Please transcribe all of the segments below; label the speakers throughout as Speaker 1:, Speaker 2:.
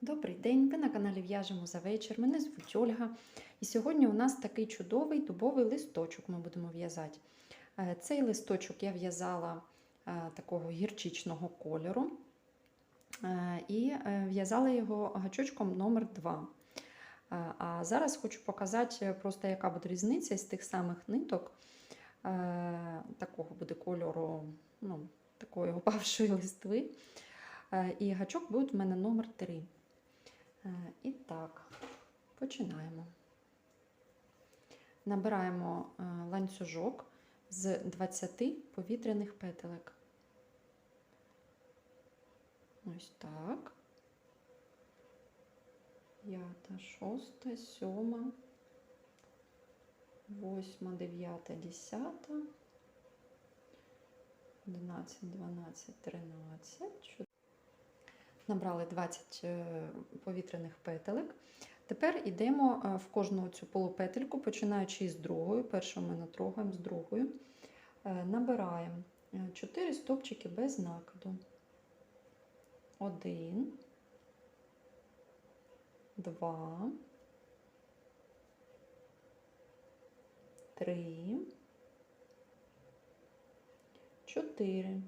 Speaker 1: Добрий день, ви на каналі В'яжемо за вечір. Мене звуть Ольга. І сьогодні у нас такий чудовий дубовий листочок ми будемо в'язати. Е, Цей листочок я в'язала е, такого гірчичного кольору Е, і в'язала його гачочком номер 2 А зараз хочу показати просто, яка буде різниця з тих самих ниток. Такого буде кольору, ну, такої опавшої листви. І гачок буде в мене номер 3 Е, І так, починаємо. Набираємо е, ланцюжок з 20 повітряних петелек. Ось так. П'ята, шоста, сьома, восьма, дев'ята, десята, 11, 12, 13, Набрали 20 е, повітряних петелек. Тепер йдемо е, в кожну цю полупетельку, починаючи з другої, першу ми натрогаємо з другою, е, набираємо 4 стопчики без накиду. Один, два, три, чотири.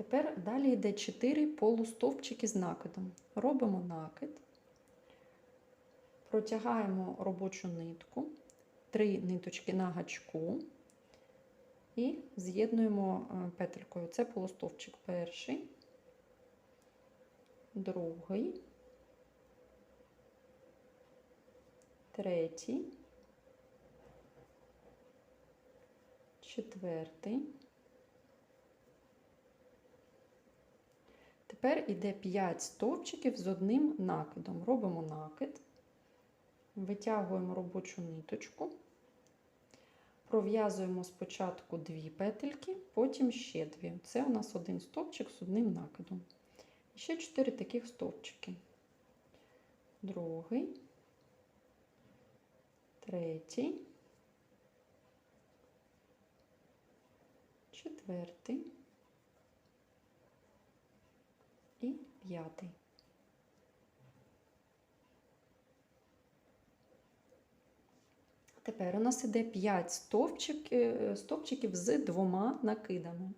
Speaker 1: Тепер далі йде 4 полустовпчики з накидом. Робимо накид, протягаємо робочу нитку, 3 ниточки на гачку і з'єднуємо петелькою. Це полустовпчик перший, другий, третій, четвертий. Тепер йде 5 стовпчиків з одним накидом. Робимо накид, витягуємо робочу ниточку, пров'язуємо спочатку 2 петельки, потім ще 2. Це у нас один стовпчик з одним накидом. Ще 4 таких стовпчики. Другий, третій, четвертий. І п'ятий. Тепер у нас іде 5 стовпчиків, стовпчиків з двома накидами.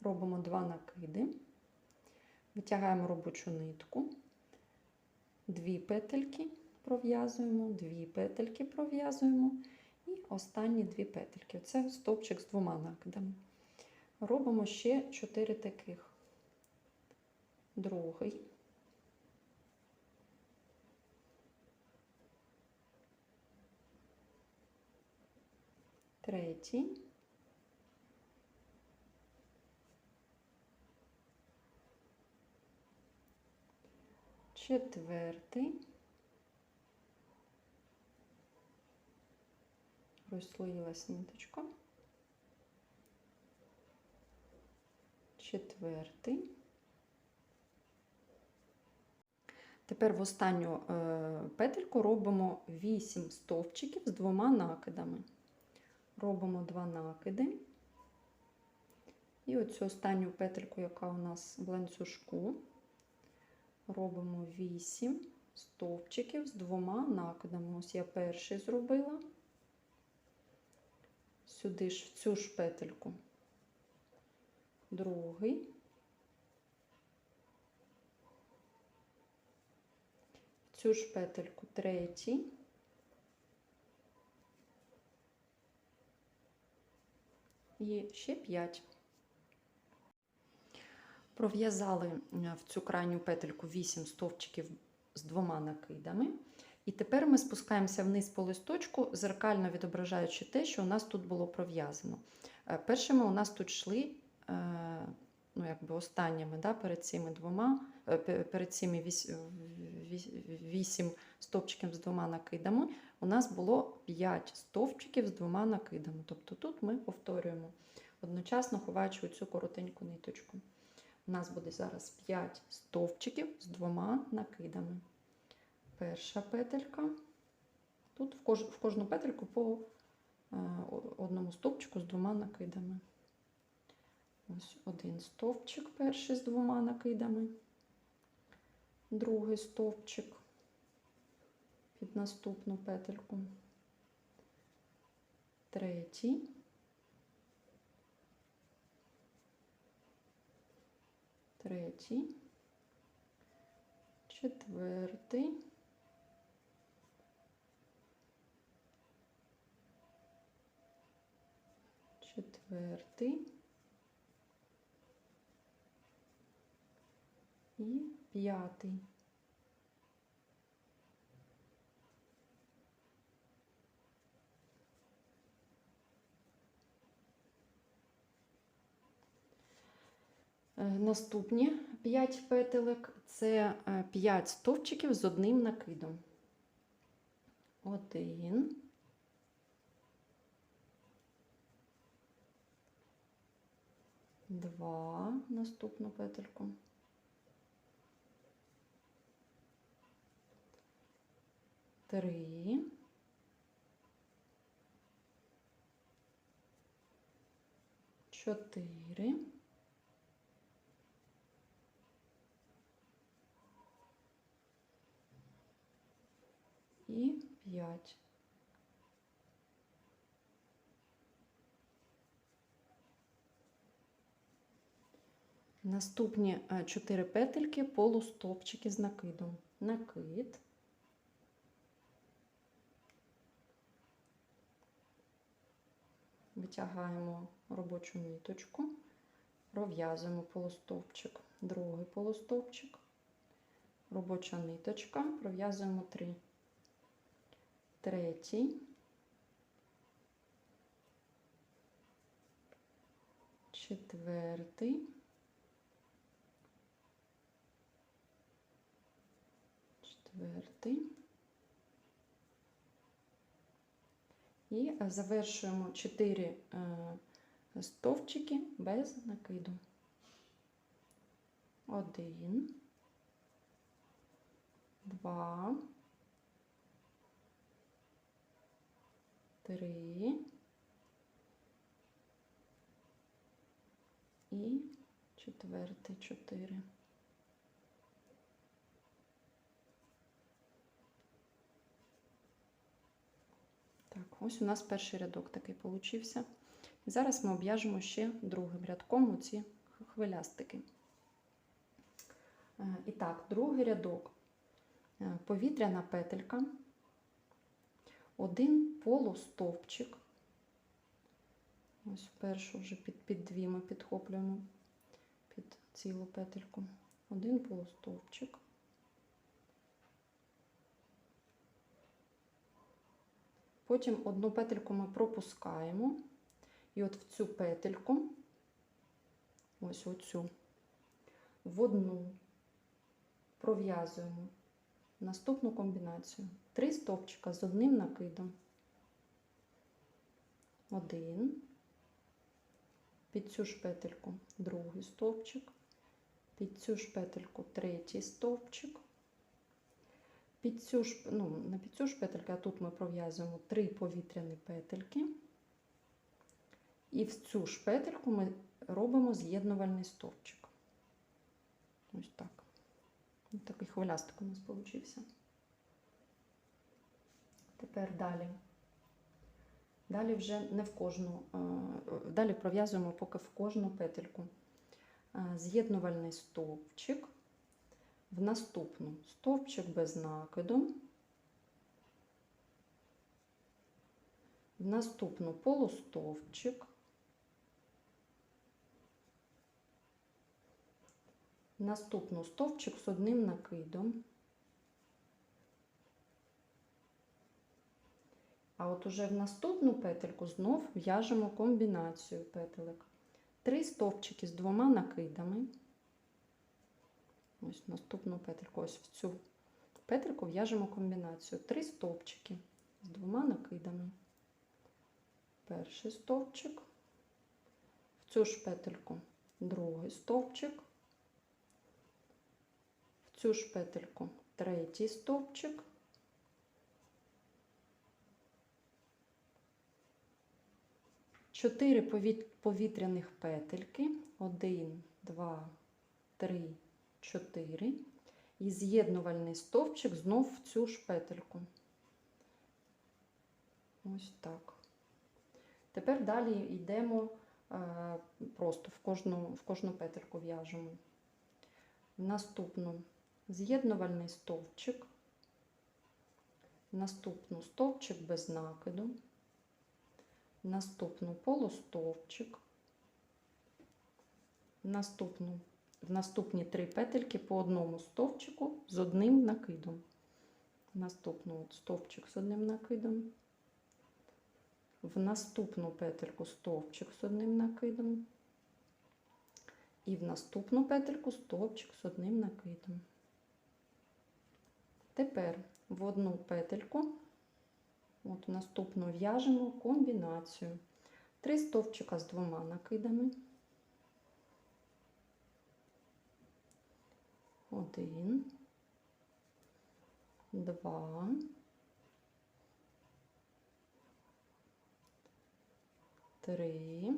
Speaker 1: Робимо два накиди, витягаємо робочу нитку, дві петельки пров'язуємо, дві петельки пров'язуємо і останні дві петельки. Це стовпчик з двома накидами. Робимо ще 4 таких другий, третій, четвертий, розслоїлась ниточка, четвертий. Тепер в останню е, петельку робимо 8 стовпчиків з двома накидами. Робимо два накиди. І оцю останню петельку, яка у нас в ланцюжку, робимо 8 стовпчиків з двома накидами. Ось я перший зробила, сюди ж в цю ж петельку, другий. Цю ж петельку третій. І ще 5. Пров'язали е, в цю крайню петельку 8 стовпчиків з двома накидами. І тепер ми спускаємося вниз по листочку, зеркально відображаючи те, що у нас тут було пров'язано. Е, першими у нас тут йшли е, ну, якби останніми да, перед цими двома, перед цими вісім стовпчиків з двома накидами, у нас було 5 стовпчиків з двома накидами. Тобто тут ми повторюємо, одночасно ховаючи цю коротеньку ниточку. У нас буде зараз 5 стовпчиків з двома накидами. Перша петелька. Тут в, кожну петельку по е, одному стовпчику з двома накидами. Ось один стовпчик перший з двома накидами. другий стовпчик під наступну петельку, третій, третій, четвертий, четвертий і п'ятий. Е, Наступні 5 петелек це 5 стовпчиків з одним накидом. Один. Два. Наступну петельку. Три. Чотири. і 5. Наступні 4 петельки полустовпчики з накидом. Накид. Витягаємо робочу ниточку, пров'язуємо полустовпчик, другий полустовпчик, робоча ниточка, пров'язуємо 3 третій, четвертий, четвертий. І завершуємо 4 стовпчики без накиду. Один, два, три і четвертий чотири. Так, ось у нас перший рядок такий получився. Зараз ми обв'яжемо ще другим рядком оці хвилястики. Е, І так, другий рядок. Е, Повітряна петелька один полустовпчик. Ось першу вже під, під дві ми підхоплюємо під цілу петельку. Один полустовпчик. Потім одну петельку ми пропускаємо. І от в цю петельку, ось оцю, в одну пров'язуємо наступну комбінацію. Три стовпчика з одним накидом. Один. Під цю ж петельку другий стовпчик. Під цю ж петельку третій стовпчик. Під цю ж, ну, не під цю ж петельку, а тут ми пров'язуємо три повітряні петельки. І в цю ж петельку ми робимо з'єднувальний стовпчик. Ось так. Ось такий хвилястик у нас вийшов. Тепер далі. Далі вже не в кожну, е, далі пров'язуємо поки в кожну петельку. Е, З'єднувальний стовпчик, в наступну стовпчик без накиду, в наступну полустовпчик, в наступну стовпчик з одним накидом. А от уже в наступну петельку знов в'яжемо комбінацію петелек. Три стовпчики з двома накидами. Ось наступну петельку, ось в цю петельку в'яжемо комбінацію. Три стовпчики з двома накидами. Перший стовпчик, в цю ж петельку другий стовпчик, в цю ж петельку третій стовпчик. Чотири повітряних петельки. Один, два, три, чотири. і з'єднувальний стовпчик знов в цю ж петельку. Ось так. Тепер далі йдемо е, просто в кожну, в кожну петельку в'яжемо. Наступну з'єднувальний стовпчик, наступну стовпчик без накиду, наступну полустовпчик, наступну, в наступні три петельки по одному стовпчику з одним накидом. Наступну стовпчик з одним накидом в наступну петельку стовпчик з одним накидом, і в наступну петельку стовпчик з одним накидом. Тепер в одну петельку, от наступну в'яжемо комбінацію. Три стовпчика з двома накидами. Один, два. три,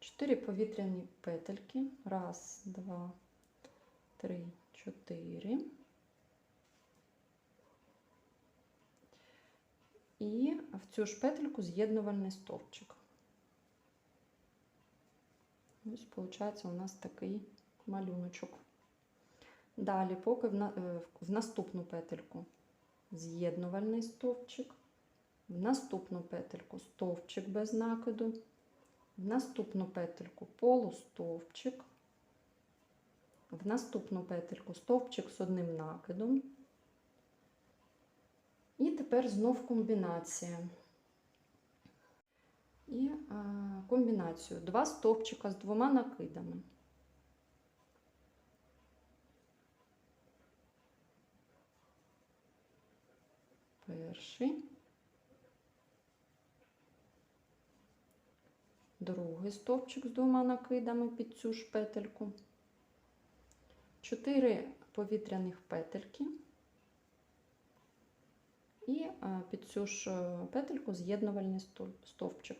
Speaker 1: чотири повітряні петельки. Раз, два, три, чотири. І в цю ж петельку з'єднувальний стовпчик. Ось, виходить, у нас такий малюночок. Далі, поки е, в наступну петельку з'єднувальний стовпчик, в наступну петельку стовпчик без накиду, в наступну петельку полустовпчик, в наступну петельку стовпчик з одним накидом. І тепер знов комбінація. І комбінацію. Два стовпчика з двома накидами. перший, другий стовпчик з двома накидами під цю ж петельку, чотири повітряних петельки і під цю ж е, петельку з'єднувальний стовпчик.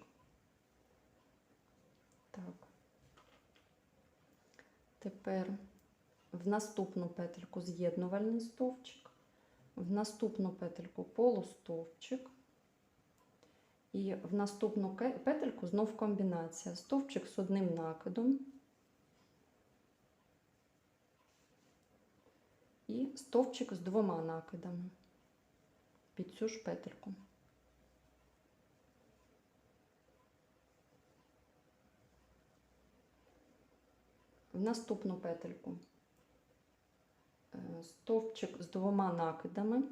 Speaker 1: Так. Тепер в наступну петельку з'єднувальний стовпчик в наступну петельку полустовпчик. І в наступну петельку знов комбінація. Стовпчик з одним накидом і стовпчик з двома накидами під цю ж петельку. В наступну петельку Е, стовпчик з двома накидами.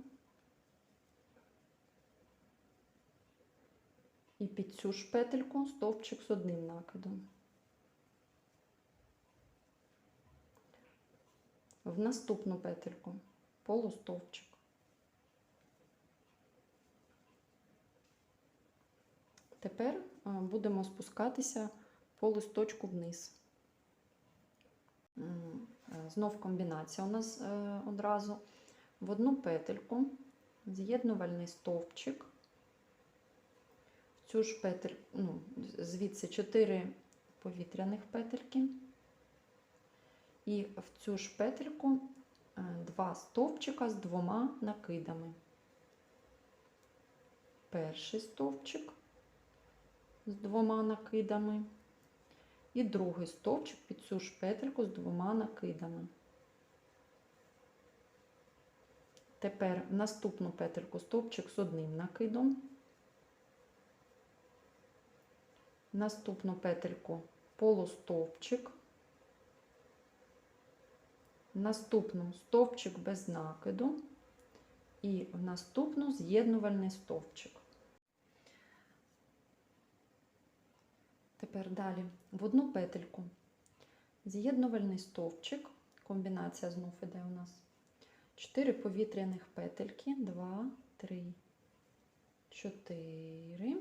Speaker 1: І під цю ж петельку стовпчик з одним накидом. В наступну петельку полустовпчик. Тепер е, будемо спускатися по листочку вниз. Е, знов комбінація у нас е, одразу. В одну петельку, з'єднувальний стовпчик, в цю ж петель, ну, звідси 4 повітряних петельки, і в цю ж петельку е, два стовпчика з двома накидами. Перший стовпчик з двома накидами і другий стовпчик під цю ж петельку з двома накидами. Тепер наступну петельку стовпчик з одним накидом, наступну петельку полустовпчик, наступну стовпчик без накиду і в наступну з'єднувальний стовпчик. Тепер далі в одну петельку з'єднувальний стовпчик, комбінація знов іде у нас. 4 повітряних петельки, 2, 3, 4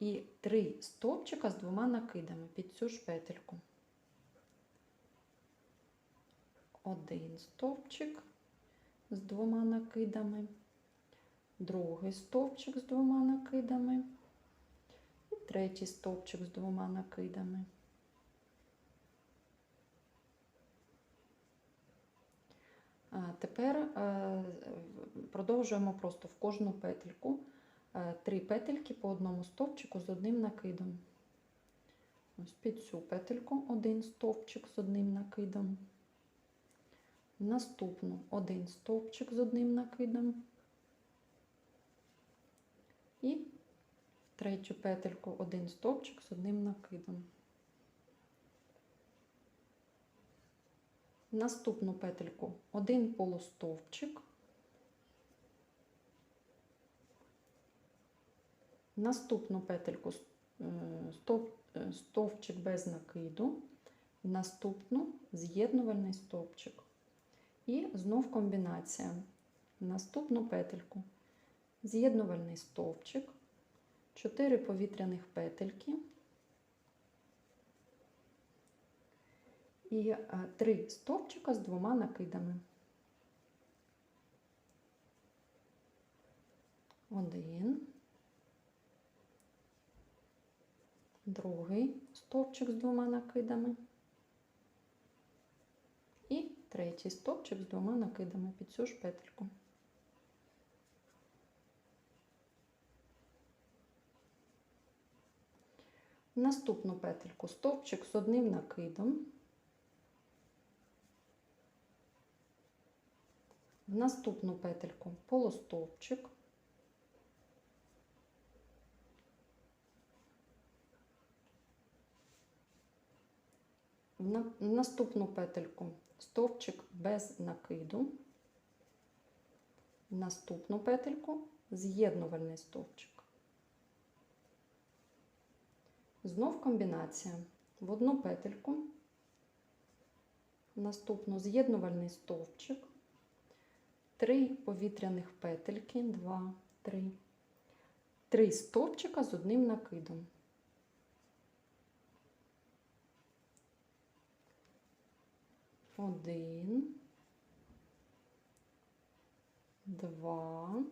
Speaker 1: і 3 стовпчика з двома накидами під цю ж петельку. Один стовпчик з двома накидами, другий стовпчик з двома накидами третій стовпчик з двома накидами. Тепер е, продовжуємо просто в кожну петельку е, три петельки по одному стовпчику з одним накидом. Ось Під цю петельку один стовпчик з одним накидом, наступну один стовпчик з одним накидом і третю петельку один стовпчик з одним накидом. Наступну петельку один полустовпчик. Наступну петельку е, е, стовпчик без накиду, наступну з'єднувальний стовпчик. І знов комбінація. Наступну петельку з'єднувальний стовпчик, 4 повітряних петельки і 3 стовпчика з двома накидами. Один, другий стовпчик з двома накидами. І третій стовпчик з двома накидами під цю ж петельку. Наступну петельку стовпчик з одним накидом. В наступну петельку полустовпчик. В наступну петельку стовпчик без накиду. В наступну петельку з'єднувальний стовпчик. Знов комбінація. В одну петельку, наступну з'єднувальний стовпчик, три повітряних петельки, два, три, три стовпчика з одним накидом. Один, два.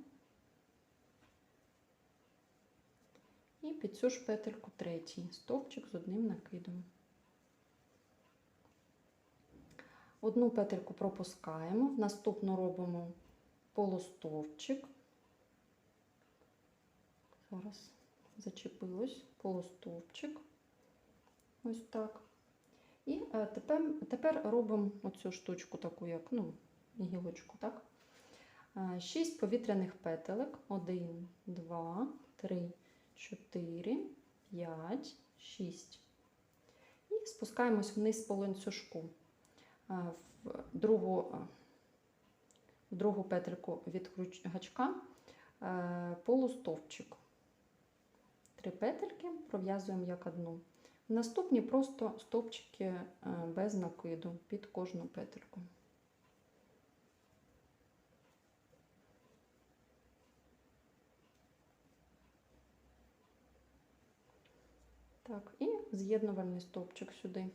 Speaker 1: І під цю ж петельку третій стовпчик з одним накидом. Одну петельку пропускаємо, наступну робимо полустовпчик. Зараз зачепилось полустовпчик. Ось так. І е, тепер, тепер робимо оцю штучку, таку, як ну, гілочку, так? Е, Шість повітряних петелек. Один, два, три, чотири, п'ять, шість. І спускаємось вниз по ланцюжку. В другу, в другу петельку від гачка полустовпчик. Три петельки пров'язуємо як одну. Наступні просто стовпчики без накиду під кожну петельку. Так, і з'єднувальний стовпчик сюди.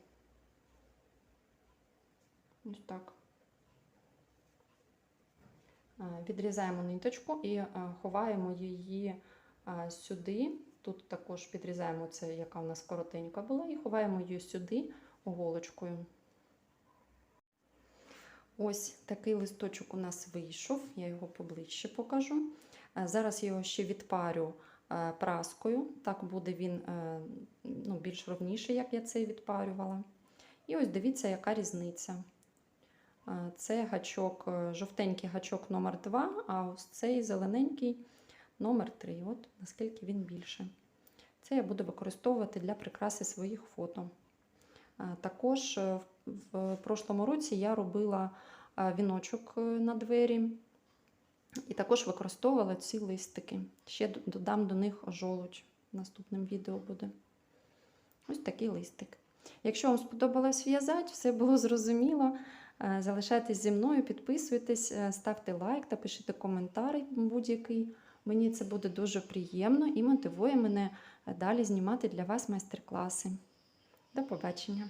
Speaker 1: Ось так. Е, Відрізаємо ниточку і е, ховаємо її е, сюди. Тут також підрізаємо це, яка у нас коротенька була, і ховаємо її сюди голочкою. Ось такий листочок у нас вийшов, я його поближче покажу. Зараз я його ще відпарю праскою, так буде він е, ну, більш ровніший, як я цей відпарювала. І ось дивіться, яка різниця. Е, Це гачок, е, жовтенький гачок номер 2 а ось цей зелененький номер 3 От наскільки він більше. Це я буду використовувати для прикраси своїх фото. Е, Також е, в- прошлому році я робила е, віночок е, на двері. І також використовувала ці листики. Ще додам до них жолудь. Наступним відео буде. Ось такий листик. Якщо вам сподобалось в'язати, все було зрозуміло. е, Залишайтесь зі мною, підписуйтесь, е, ставте лайк та пишіть коментар будь-який. Мені це буде дуже приємно і мотивує мене е, далі знімати для вас майстер-класи. До побачення!